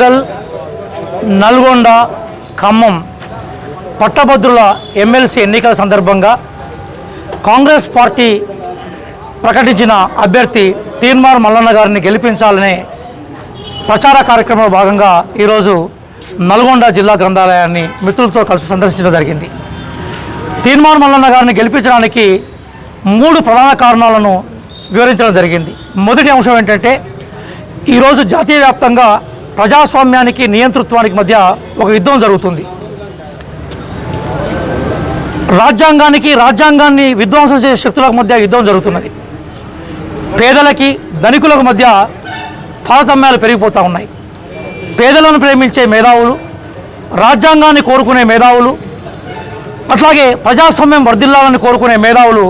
వరంగల్ నల్గొండ ఖమ్మం పట్టభద్రుల ఎమ్మెల్సీ ఎన్నికల సందర్భంగా కాంగ్రెస్ పార్టీ ప్రకటించిన అభ్యర్థి తీన్మార్ మల్లన్న గారిని గెలిపించాలనే ప్రచార కార్యక్రమంలో భాగంగా ఈరోజు నల్గొండ జిల్లా గ్రంథాలయాన్ని మిత్రులతో కలిసి సందర్శించడం జరిగింది. తీన్మార్ మల్లన్న గారిని గెలిపించడానికి మూడు ప్రధాన కారణాలను వివరించడం జరిగింది. మొదటి అంశం ఏంటంటే ఈరోజు జాతీయ వ్యాప్తంగా ప్రజాస్వామ్యానికి నియంతృత్వానికి మధ్య ఒక యుద్ధం జరుగుతుంది. రాజ్యాంగానికి రాజ్యాంగాన్ని విధ్వంసం చేసే శక్తులకు మధ్య యుద్ధం జరుగుతున్నది. పేదలకి ధనికులకు మధ్య తారతమ్యాలు పెరిగిపోతూ ఉన్నాయి. పేదలను ప్రేమించే మేధావులు రాజ్యాంగాన్ని కోరుకునే మేధావులు అట్లాగే ప్రజాస్వామ్యం వర్ధిల్లాలని కోరుకునే మేధావులు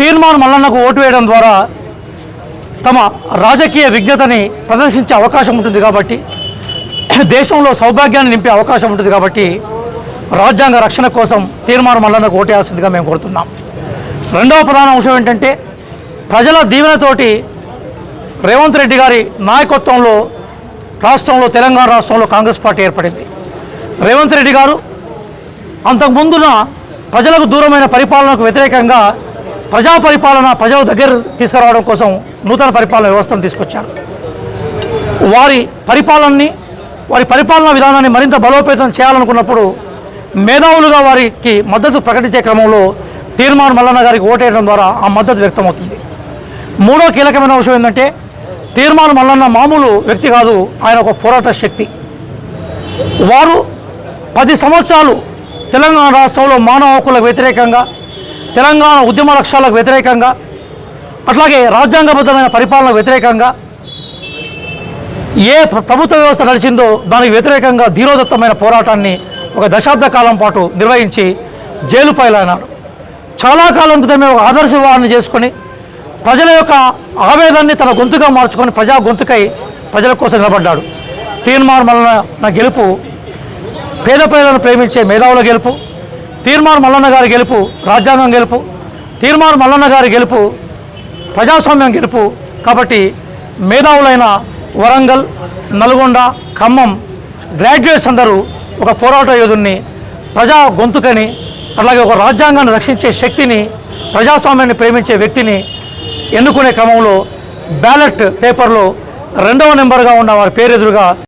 తీర్మానం మల్లన్నకు ఓటు వేయడం ద్వారా తమ రాజకీయ విజ్ఞతని ప్రదర్శించే అవకాశం ఉంటుంది కాబట్టి దేశంలో సౌభాగ్యాన్ని నింపే అవకాశం ఉంటుంది కాబట్టి రాజ్యాంగ రక్షణ కోసం తీర్మానం మల్లన్నకు ఓటేయాల్సిందిగా మేము కోరుతున్నాం. రెండవ ప్రధాన అంశం ఏంటంటే ప్రజల దీవెనతోటి రేవంత్ రెడ్డి గారి నాయకత్వంలో రాష్ట్రంలో తెలంగాణ రాష్ట్రంలో కాంగ్రెస్ పార్టీ ఏర్పడింది. రేవంత్ రెడ్డి గారు అంతకుముందున ప్రజలకు దూరమైన పరిపాలనకు వ్యతిరేకంగా ప్రజా పరిపాలన ప్రజల దగ్గర తీసుకురావడం కోసం నూతన పరిపాలన వ్యవస్థను తీసుకొచ్చారు. వారి పరిపాలనని వారి పరిపాలనా విధానాన్ని మరింత బలోపేతం చేయాలనుకున్నప్పుడు మేధావులుగా వారికి మద్దతు ప్రకటించే క్రమంలో తీర్మాన్ మల్లన్న గారికి ఓటేయడం ద్వారా ఆ మద్దతు వ్యక్తమవుతుంది. మూడో కీలకమైన విషయం ఏంటంటే తీర్మాన్ మల్లన్న మామూలు వ్యక్తి కాదు ఆయన ఒక పోరాట శక్తి. వారు పది సంవత్సరాలు తెలంగాణ రాష్ట్రంలో మానవ హక్కులకు వ్యతిరేకంగా తెలంగాణ ఉద్యమ లక్ష్యాలకు వ్యతిరేకంగా అట్లాగే రాజ్యాంగబద్ధమైన పరిపాలనకు వ్యతిరేకంగా ఏ ప్రభుత్వ వ్యవస్థ నడిచిందో దానికి వ్యతిరేకంగా ధీరోదత్తమైన పోరాటాన్ని ఒక దశాబ్ద కాలం పాటు నిర్వహించి జైలు పైలైనాడు చాలా కాలం క్రితమే ఒక ఆదర్శ వివాహాన్ని చేసుకొని ప్రజల యొక్క ఆవేదాన్ని తన గొంతుగా మార్చుకొని ప్రజా గొంతుకై ప్రజల కోసం నిలబడ్డాడు. తీర్మానం వలన నా గెలుపు పేద ప్రజలను ప్రేమించే మేధావుల గెలుపు తీర్మార్ మల్లన్న గారి గెలుపు రాజ్యాంగం గెలుపు తీర్మార్ మల్లన్న గారి గెలుపు ప్రజాస్వామ్యం గెలుపు కాబట్టి మేధావులైన వరంగల్ నల్గొండ ఖమ్మం గ్రాడ్యుయేట్స్ అందరూ ఒక పోరాట యోధుల్ని ప్రజా గొంతుకని అలాగే ఒక రాజ్యాంగాన్ని రక్షించే శక్తిని ప్రజాస్వామ్యాన్ని ప్రేమించే వ్యక్తిని ఎన్నుకునే క్రమంలో బ్యాలెట్ పేపర్లో రెండవ నెంబర్గా ఉన్న వారి పేరు ఎదురుగా